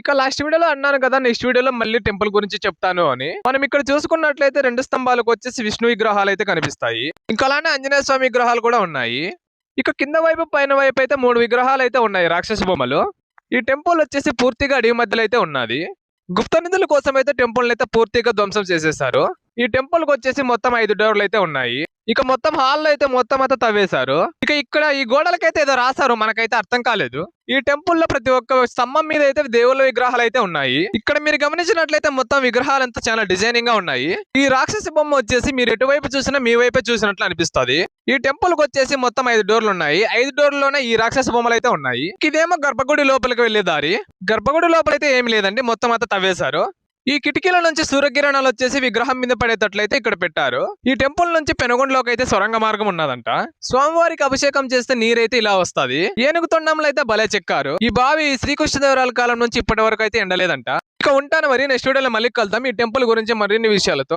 ఇక లాస్ట్ వీడియోలో అన్నాను కదా నెక్స్ట్ వీడియోలో మళ్ళీ టెంపుల్ గురించి చెప్తాను అని. మనం ఇక్కడ చూసుకున్నట్లయితే రెండు స్తంభాలకు వచ్చేసి విష్ణు విగ్రహాలు అయితే కనిపిస్తాయి. ఇంకా అలానే ఆంజనేయ స్వామి విగ్రహాలు కూడా ఉన్నాయి. ఇక కింద వైపు పైన వైపు అయితే మూడు విగ్రహాలు అయితే ఉన్నాయి రాక్షస బొమ్మలు. ఈ టెంపుల్ వచ్చేసి పూర్తిగా అడవి మధ్యలో అయితే ఉన్నది. గుప్త నిధుల కోసం అయితే టెంపుల్ అయితే పూర్తిగా ధ్వంసం చేసేసారు ఈ టెంపుల్కి వచ్చేసి మొత్తం ఐదు డోర్లు అయితే ఉన్నాయి. ఇక మొత్తం హాల్ అయితే మొత్తం అంతా తవ్వేశారు. ఇక ఇక్కడ ఈ గోడలకైతే ఏదో రాశారు మనకైతే అర్థం కాలేదు. ఈ టెంపుల్లో ప్రతి ఒక్క స్తంభం మీద అయితే దేవుళ్ళ విగ్రహాలు అయితే ఉన్నాయి. ఇక్కడ మీరు గమనించినట్లయితే మొత్తం విగ్రహాలంతా చాలా డిజైనింగ్గా ఉన్నాయి. ఈ రాక్షసి బొమ్మ వచ్చేసి మీరు ఎటువైపు చూసినా మీ వైపే చూసినట్లు అనిపిస్తుంది. ఈ టెంపుల్కి వచ్చేసి మొత్తం ఐదు డోర్లు ఉన్నాయి. ఐదు డోర్లలోనే ఈ రాక్షస బొమ్మలు అయితే ఉన్నాయి. ఇదేమో గర్భగుడి లోపలికి వెళ్ళే దారి. గర్భగుడి లోపలైతే ఏమి లేదండి మొత్తం అంతా తవ్వేశారు. ఈ కిటికీల నుంచి సూర్యకిరణాలు వచ్చేసి విగ్రహం మీద పడేటట్లయితే ఇక్కడ పెట్టారు. ఈ టెంపుల్ నుంచి పెనుగొండలోకి అయితే సొరంగ మార్గం ఉన్నదంట. స్వామివారికి అభిషేకం చేస్తే నీరైతే ఇలా వస్తది. ఏనుగు తొండంలో అయితే భలే చెక్కారు. ఈ బావి శ్రీకృష్ణదేవరాల కాలం నుంచి ఇప్పటి వరకు అయితే ఎండలేదంట. ఇక ఉంటాను మరి. నెక్స్ట్ వీడియోలో మళ్ళీ కలుద్దాం. ఈ టెంపుల్ గురించి మరిన్ని విషయాలతో.